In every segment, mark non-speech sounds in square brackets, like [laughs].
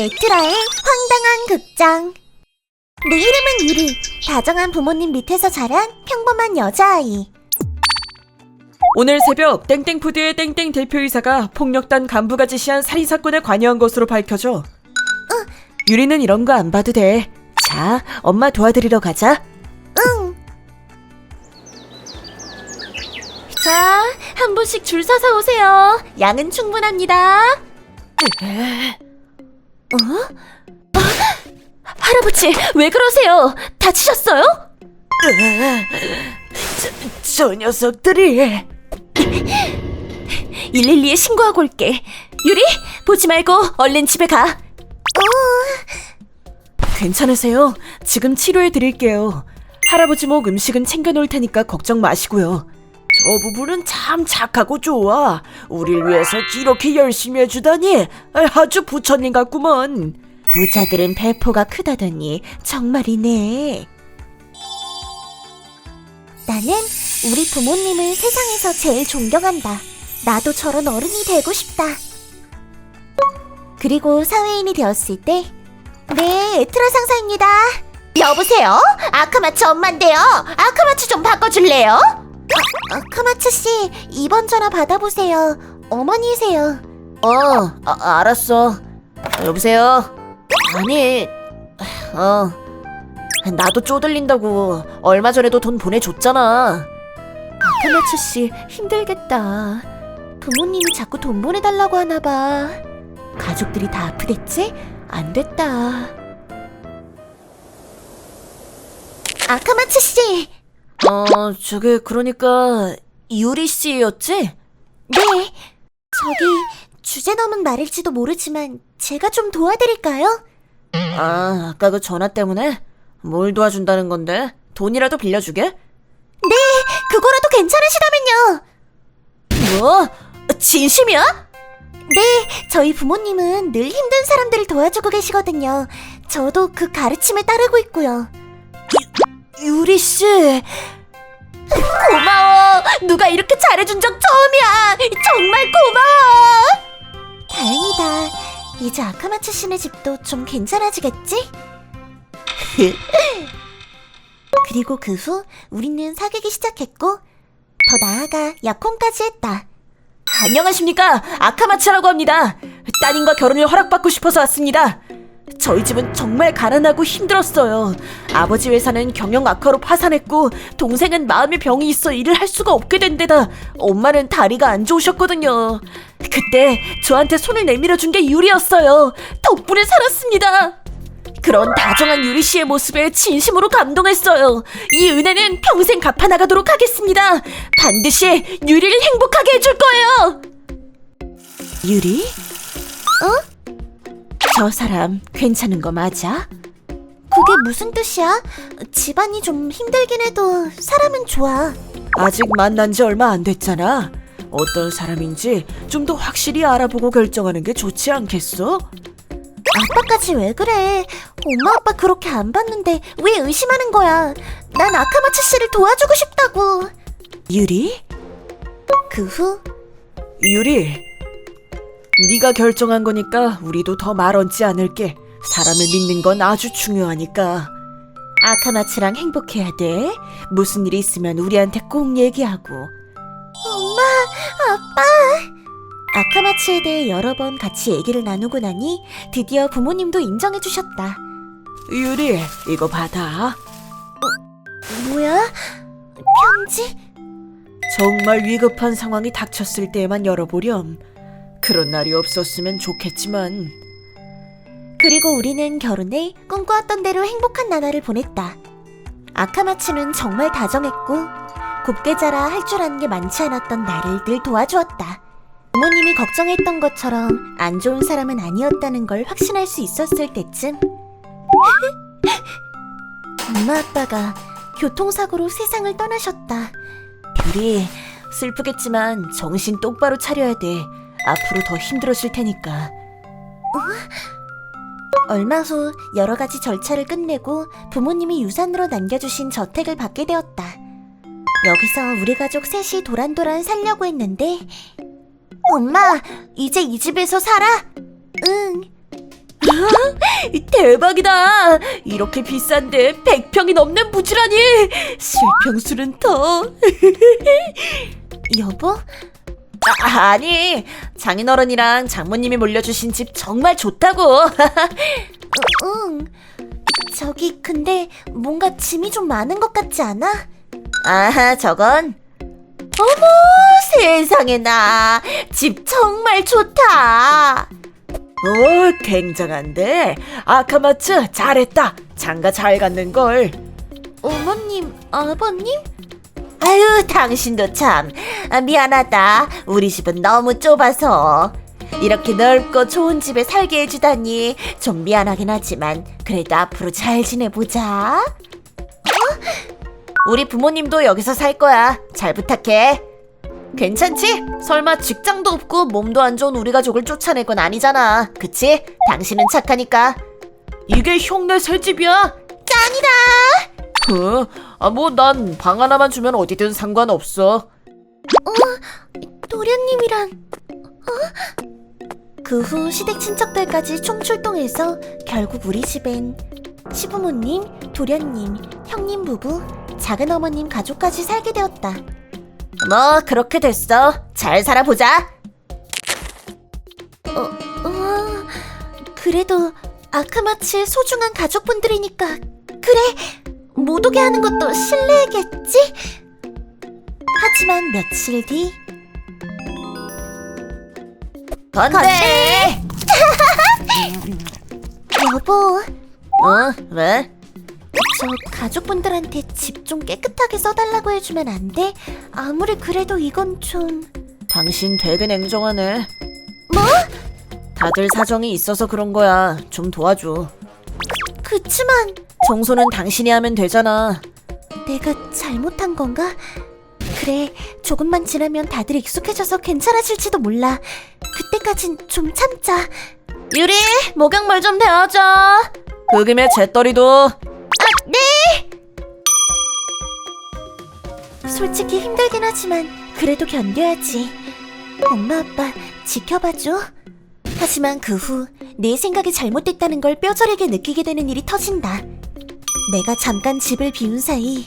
에트라의 황당한 극장. 내 이름은 유리. 다정한 부모님 밑에서 자란 평범한 여자아이. 오늘 새벽 땡땡푸드의 땡땡 대표이사가 폭력단 간부가 지시한 살인사건에 관여한 것으로 밝혀져. 유리는 이런 거 안 봐도 돼. 자, 엄마 도와드리러 가자. 응. 자, 한 분씩 줄 서서 오세요. 양은 충분합니다. [laughs] 어? 아, 할아버지, 왜 그러세요? 다치셨어요? 저, 저 녀석들이 112에 신고하고 올게. 유리, 보지 말고 얼른 집에 가. 괜찮으세요? 지금 치료해 드릴게요. 할아버지 목 음식은 챙겨 놓을 테니까 걱정 마시고요. 저 부부는 참 착하고 좋아. 우릴 위해서 이렇게 열심히 해주다니 아주 부처님 같구먼. 부자들은 배포가 크다더니 정말이네. 나는 우리 부모님을 세상에서 제일 존경한다. 나도 저런 어른이 되고 싶다. 그리고 사회인이 되었을 때, 네, 에트라 상사입니다. 여보세요? 아카마츠 엄마인데요. 아카마츠 좀 바꿔줄래요? 아, 아카마츠 씨, 이번 전화 받아보세요. 어머니세요. 어, 아, 알았어. 여보세요? 아니, 어. 나도 쪼들린다고. 얼마 전에도 돈 보내줬잖아. 아카마츠 씨, 힘들겠다. 부모님이 자꾸 돈 보내달라고 하나 봐. 가족들이 다 아프댔지? 안 됐다. 아카마츠 씨! 어, 저게 그러니까 유리 씨였지? 네, 저기 주제 넘은 말일지도 모르지만 제가 좀 도와드릴까요? 아, 아까 그 전화 때문에 뭘 도와준다는 건데? 돈이라도 빌려주게? 네, 그거라도 괜찮으시다면요. 뭐? 진심이야? 네, 저희 부모님은 늘 힘든 사람들을 도와주고 계시거든요. 저도 그 가르침을 따르고 있고요. 유리 씨. 고마워. 누가 이렇게 잘해준 적 처음이야. 정말 고마워. 다행이다. 이제 아카마츠 씨네 집도 좀 괜찮아지겠지? [laughs] 그리고 그 후 우리는 사귀기 시작했고 더 나아가 약혼까지 했다. 안녕하십니까. 아카마츠라고 합니다. 따님과 결혼을 허락받고 싶어서 왔습니다. 저희 집은 정말 가난하고 힘들었어요. 아버지 회사는 경영 악화로 파산했고 동생은 마음의 병이 있어 일을 할 수가 없게 된 데다 엄마는 다리가 안 좋으셨거든요. 그때 저한테 손을 내밀어 준 게 유리였어요. 덕분에 살았습니다. 그런 다정한 유리 씨의 모습에 진심으로 감동했어요. 이 은혜는 평생 갚아 나가도록 하겠습니다. 반드시 유리를 행복하게 해줄 거예요. 유리? 어? 저 사람 괜찮은 거 맞아? 그게 무슨 뜻이야? 집안이 좀 힘들긴 해도 사람은 좋아. 아직 만난 지 얼마 안 됐잖아. 어떤 사람인지 좀 더 확실히 알아보고 결정하는 게 좋지 않겠어? 아빠까지 왜 그래? 엄마 아빠 그렇게 안 봤는데 왜 의심하는 거야? 난 아카마츠 씨를 도와주고 싶다고. 유리? 그 후 유리. 네가 결정한 거니까 우리도 더 말 얹지 않을게. 사람을 믿는 건 아주 중요하니까. 아카마츠랑 행복해야 돼. 무슨 일이 있으면 우리한테 꼭 얘기하고. 엄마, 아빠. 아카마츠에 대해 여러 번 같이 얘기를 나누고 나니 드디어 부모님도 인정해 주셨다. 유리, 이거 받아. 뭐야? 편지? 정말 위급한 상황이 닥쳤을 때에만 열어보렴. 그런 날이 없었으면 좋겠지만. 그리고 우리는 결혼해 꿈꿔왔던 대로 행복한 나날을 보냈다. 아카마츠는 정말 다정했고 곱게 자라 할 줄 아는 게 많지 않았던 나를 늘 도와주었다. 부모님이 걱정했던 것처럼 안 좋은 사람은 아니었다는 걸 확신할 수 있었을 때쯤 [laughs] 엄마 아빠가 교통사고로 세상을 떠나셨다. 유리, 슬프겠지만 정신 똑바로 차려야 돼. 앞으로 더 힘들어질 테니까. 얼마 후 여러 가지 절차를 끝내고 부모님이 유산으로 남겨주신 저택을 받게 되었다. 여기서 우리 가족 셋이 도란도란 살려고 했는데 엄마, 이제 이 집에서 살아? 응. 대박이다. 이렇게 비싼데 100평이 넘는 부지런이 실평수는 더. [laughs] 여보? 아, 아니 장인어른이랑 장모님이 물려주신 집 정말 좋다고. [laughs] 응. 저기 근데 뭔가 짐이 좀 많은 것 같지 않아? 아 저건 어머 세상에나 집 정말 좋다. 오 굉장한데 아카마츠 잘했다. 장가 잘 갔는 걸. 어머님, 아버님? 아유, 당신도 참 아, 미안하다. 우리 집은 너무 좁아서 이렇게 넓고 좋은 집에 살게 해주다니 좀 미안하긴 하지만 그래도 앞으로 잘 지내보자. 어? 우리 부모님도 여기서 살 거야. 잘 부탁해. 괜찮지? 설마 직장도 없고 몸도 안 좋은 우리 가족을 쫓아낼 건 아니잖아. 그치? 당신은 착하니까. 이게 형네 새 집이야? 어? 아, 뭐, 난 방 하나만 주면 어디든 상관없어. 어? 그후 시댁 친척들까지 총출동해서 결국 우리 집엔 시부모님, 도련님, 형님 부부, 작은 어머님 가족까지 살게 되었다. 뭐, 그렇게 됐어. 잘 살아보자. 어, 그래도 아카마츠의 소중한 가족분들이니까 그래 못 오게 하는 것도 실례겠지? 하지만 며칠 뒤 건대! [laughs] 여보 어, 왜? 저 가족분들한테 집 좀 깨끗하게 써달라고 해주면 안 돼? 아무리 그래도 이건 좀 당신 되게 냉정하네. 뭐? 다들 사정이 있어서 그런 거야. 좀 도와줘. 그치만 청소는 당신이 하면 되잖아. 내가 잘못한 건가? 그래, 조금만 지나면 다들 익숙해져서 괜찮아질지도 몰라. 그때까진 좀 참자. 유리, 목욕물 좀 데워줘. 그 김에 재떨이도. 솔직히 힘들긴 하지만 그래도 견뎌야지. 엄마 아빠 지켜봐줘. 하지만 그 후 내 생각이 잘못됐다는 걸 뼈저리게 느끼게 되는 일이 터진다. 내가 잠깐 집을 비운 사이.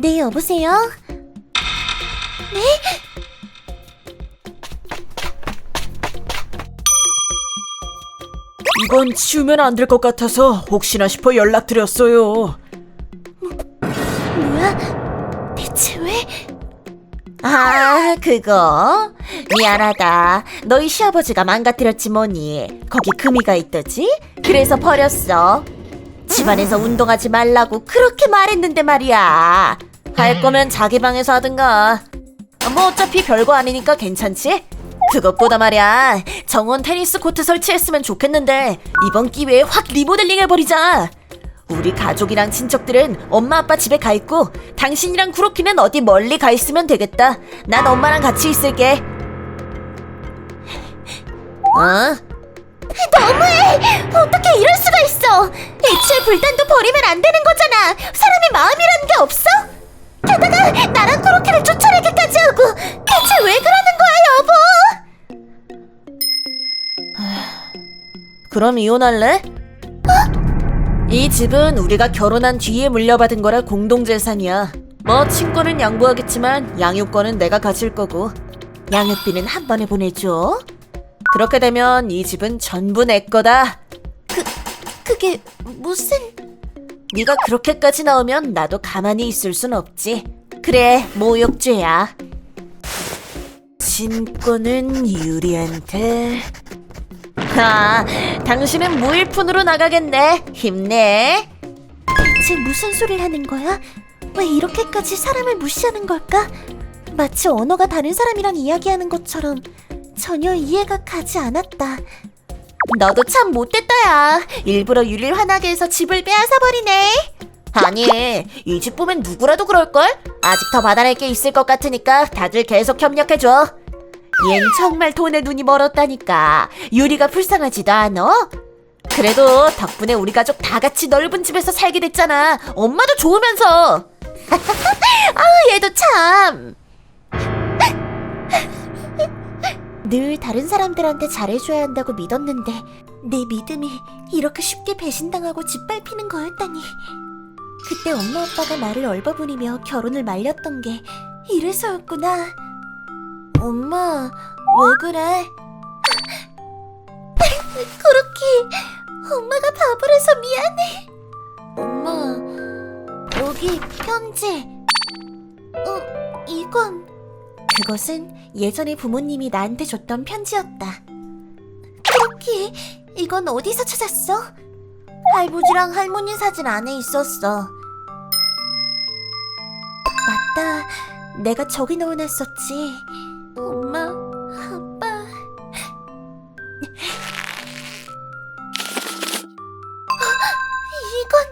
네 여보세요. 이건 치우면 안 될 것 같아서 혹시나 싶어 연락드렸어요. 뭐야? 대체 왜? 아, 그거? 미안하다. 너희 시아버지가 망가뜨렸지 뭐니. 거기 금이가 있더지? 그래서 버렸어. 집안에서 운동하지 말라고 그렇게 말했는데 말이야. 할 거면 자기 방에서 하든가. 뭐 어차피 별거 아니니까 괜찮지? 그것보다 말이야. 정원 테니스 코트 설치했으면 좋겠는데 이번 기회에 확 리모델링 해버리자. 우리 가족이랑 친척들은 엄마 아빠 집에 가 있고 당신이랑 쿠로키는 어디 멀리 가 있으면 되겠다. 난 엄마랑 같이 있을게. 어? 너무해! 어떻게 이럴 수가 있어! 애초에 불단도 버리면 안 되는 거잖아! 사람의 마음이라는 게 없어? 게다가 나랑 코로케를 쫓아내기까지 하고 대체 왜 그러는 거야, 여보? 그럼 이혼할래? 이 집은 우리가 결혼한 뒤에 물려받은 거라 공동재산이야. 뭐 친권은 양보하겠지만 양육권은 내가 가질 거고 양육비는 한 번에 보내줘. 그렇게 되면 이 집은 전부 내 거다. 그게 무슨... 네가 그렇게까지 나오면 나도 가만히 있을 순 없지. 그래, 모욕죄야. 친권은 유리한테. 아, 당신은 무일푼으로 나가겠네. 힘내. 대체 무슨 소리를 하는 거야? 왜 이렇게까지 사람을 무시하는 걸까? 마치 언어가 다른 사람이랑 이야기하는 것처럼 전혀 이해가 가지 않았다. 너도 참 못됐다야. 일부러 유리를 화나게 해서 집을 빼앗아 버리네. 아니, 이 집 보면 누구라도 그럴걸? 아직 더 받아낼 게 있을 것 같으니까 다들 계속 협력해줘. 얜 정말 돈에 눈이 멀었다니까. 유리가 불쌍하지도 않아? 그래도 덕분에 우리 가족 다 같이 넓은 집에서 살게 됐잖아. 엄마도 좋으면서. [laughs] 아우, 얘도 참. 늘 다른 사람들한테 잘해줘야 한다고 믿었는데 내 믿음이 이렇게 쉽게 배신당하고 짓밟히는 거였다니. 그때 엄마 아빠가 나를 얼버무리며 결혼을 말렸던 게 이래서였구나. 엄마, 왜 그래? [laughs] 그렇게 엄마가 바보라서 미안해. 엄마, 여기 편지. 어, 이건 그것은 예전에 부모님이 나한테 줬던 편지였다. 그렇게 이건 어디서 찾았어? 할아버지랑 할머니 사진 안에 있었어. 맞다. 내가 저기 넣어놨었지. 엄마, 아빠. 이건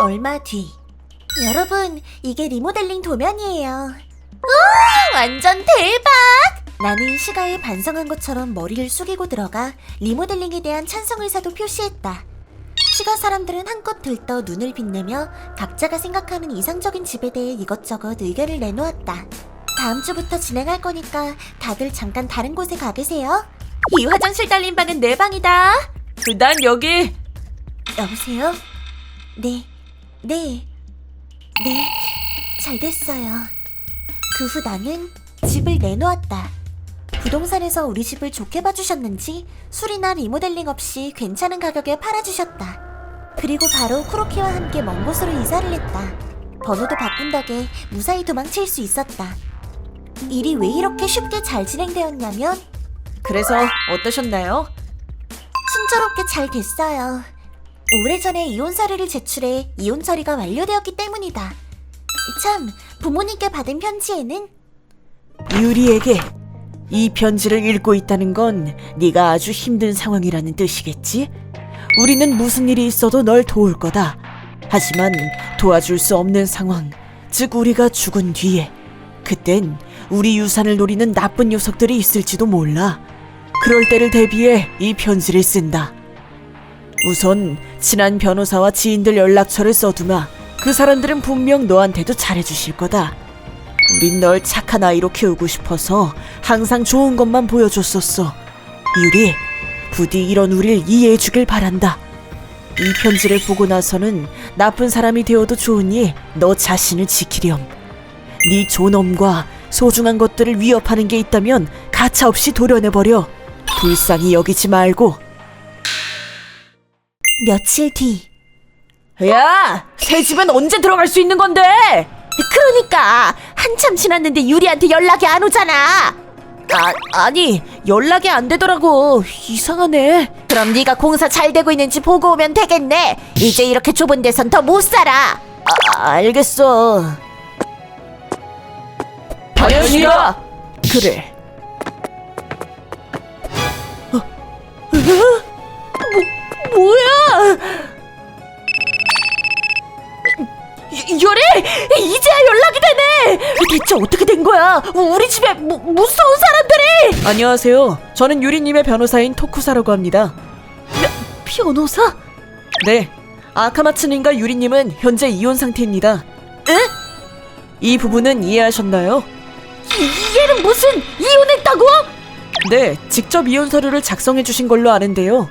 얼마 뒤. 여러분, 이게 리모델링 도면이에요. 와, 완전 대박! 나는 시가에 반성한 것처럼 머리를 숙이고 들어가 리모델링에 대한 찬성 의사도 표시했다. 시가 사람들은 한껏 들떠 눈을 빛내며 각자가 생각하는 이상적인 집에 대해 이것저것 의견을 내놓았다. 다음 주부터 진행할 거니까 다들 잠깐 다른 곳에 가 계세요. 이 화장실 달린 방은 내 방이다. 난 여기. 여보세요? 네, 네, 네, 잘 됐어요. 그 후 나는 집을 내놓았다. 부동산에서 우리 집을 좋게 봐주셨는지 수리나 리모델링 없이 괜찮은 가격에 팔아주셨다. 그리고 바로 쿠로키와 함께 먼 곳으로 이사를 했다. 번호도 바꾼 덕에 무사히 도망칠 수 있었다. 일이 왜 이렇게 쉽게 잘 진행되었냐면 그래서 어떠셨나요? 순조롭게 잘 됐어요. 오래전에 이혼 서류를 제출해 이혼 처리가 완료되었기 때문이다. 참, 부모님께 받은 편지에는 유리에게 이 편지를 읽고 있다는 건 네가 아주 힘든 상황이라는 뜻이겠지? 우리는 무슨 일이 있어도 널 도울 거다. 하지만 도와줄 수 없는 상황, 즉 우리가 죽은 뒤에 그땐 우리 유산을 노리는 나쁜 녀석들이 있을지도 몰라. 그럴 때를 대비해 이 편지를 쓴다. 우선 친한 변호사와 지인들 연락처를 써두마. 그 사람들은 분명 너한테도 잘해주실 거다. 우린 널 착한 아이로 키우고 싶어서 항상 좋은 것만 보여줬었어. 유리, 부디 이런 우릴 이해해 주길 바란다. 이 편지를 보고 나서는 나쁜 사람이 되어도 좋으니 너 자신을 지키렴. 네 존엄과 소중한 것들을 위협하는 게 있다면 가차없이 도려내버려. 불쌍히 여기지 말고. 며칠 뒤. 야, 새 집은 언제 들어갈 수 있는 건데? 그러니까 한참 지났는데 유리한테 연락이 안 오잖아. 아, 아니 연락이 안 되더라고. 이상하네. 그럼 네가 공사 잘 되고 있는지 보고 오면 되겠네. 이제 이렇게 좁은 데선 더 못 살아. 아, 알겠어. 다현이야. 그래. 어, 어? 뭐, 뭐야? 요리 이제야 연락이 되네. 대체 어떻게 된 거야? 우리 집에 무, 무서운 사람들이. 안녕하세요. 저는 유리님의 변호사인 토쿠사라고 합니다. 변호사? 네. 아카마츠님과 유리님은 현재 이혼 상태입니다. 에? 이 부분은 이해하셨나요? 이, 얘는 무슨 이혼했다고? 네, 직접 이혼 서류를 작성해 주신 걸로 아는데요.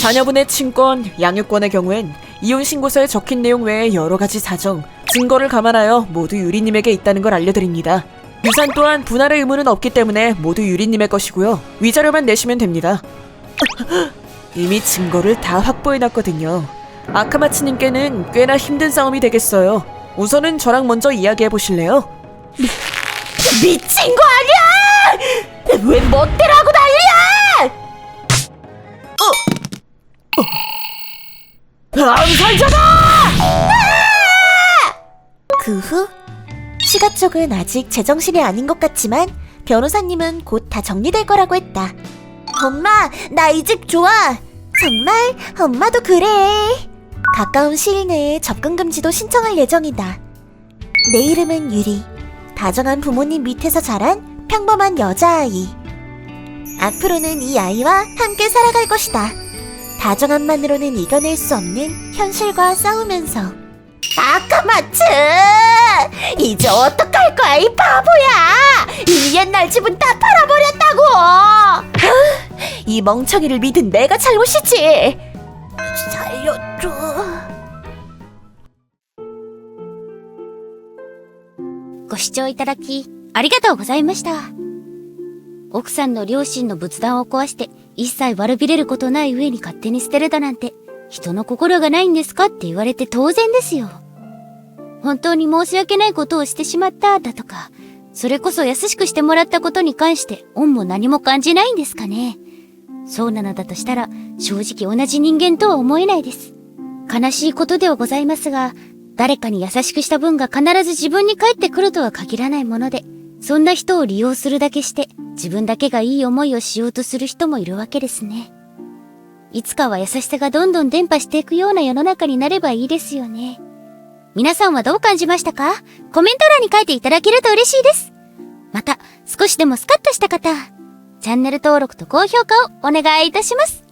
자녀분의 친권, 양육권의 경우엔 이혼 신고서에 적힌 내용 외에 여러 가지 사정, 증거를 감안하여 모두 유리님에게 있다는 걸 알려드립니다. 유산 또한 분할의 의무는 없기 때문에 모두 유리님의 것이고요. 위자료만 내시면 됩니다. [laughs] 이미 증거를 다 확보해놨거든요. 아카마츠님께는 꽤나 힘든 싸움이 되겠어요. 우선은 저랑 먼저 이야기해 보실래요? 미친 거 아니야! 왜 멋대로 하고 암살자다! 그 후 시가 쪽은 아직 제정신이 아닌 것 같지만 변호사님은 곧 다 정리될 거라고 했다. 엄마, 나 이 집 좋아. 정말? 엄마도 그래. 가까운 시일 내에 접근 금지도 신청할 예정이다. 내 이름은 유리. 다정한 부모님 밑에서 자란 평범한 여자아이. 앞으로는 이 아이와 함께 살아갈 것이다. 다정함만으로는 이겨낼 수 없는 현실과 싸우면서. 아까마츠! 이제 어떡할 거야, 이 바보야! 이 옛날 집은 다 팔아버렸다고! 아니라고! 이 멍청이를 믿은 내가 잘못이지. 살려줘. ご視聴いただき、ありがとうございました。奥さんの両親の仏壇を壊して、 一切悪びれることない上に勝手に捨てるだなんて、人の心がないんですかって言われて当然ですよ。本当に申し訳ないことをしてしまった、だとか、それこそ優しくしてもらったことに関して、恩も何も感じないんですかね。そうなのだとしたら、正直同じ人間とは思えないです。悲しいことではございますが、誰かに優しくした分が必ず自分に返ってくるとは限らないもので、そんな人を利用するだけして、自分だけがいい思いをしようとする人もいるわけですね。いつかは優しさがどんどん伝播していくような世の中になればいいですよね。皆さんはどう感じましたか？コメント欄に書いていただけると嬉しいです。また、少しでもスカッとした方、チャンネル登録と高評価をお願いいたします。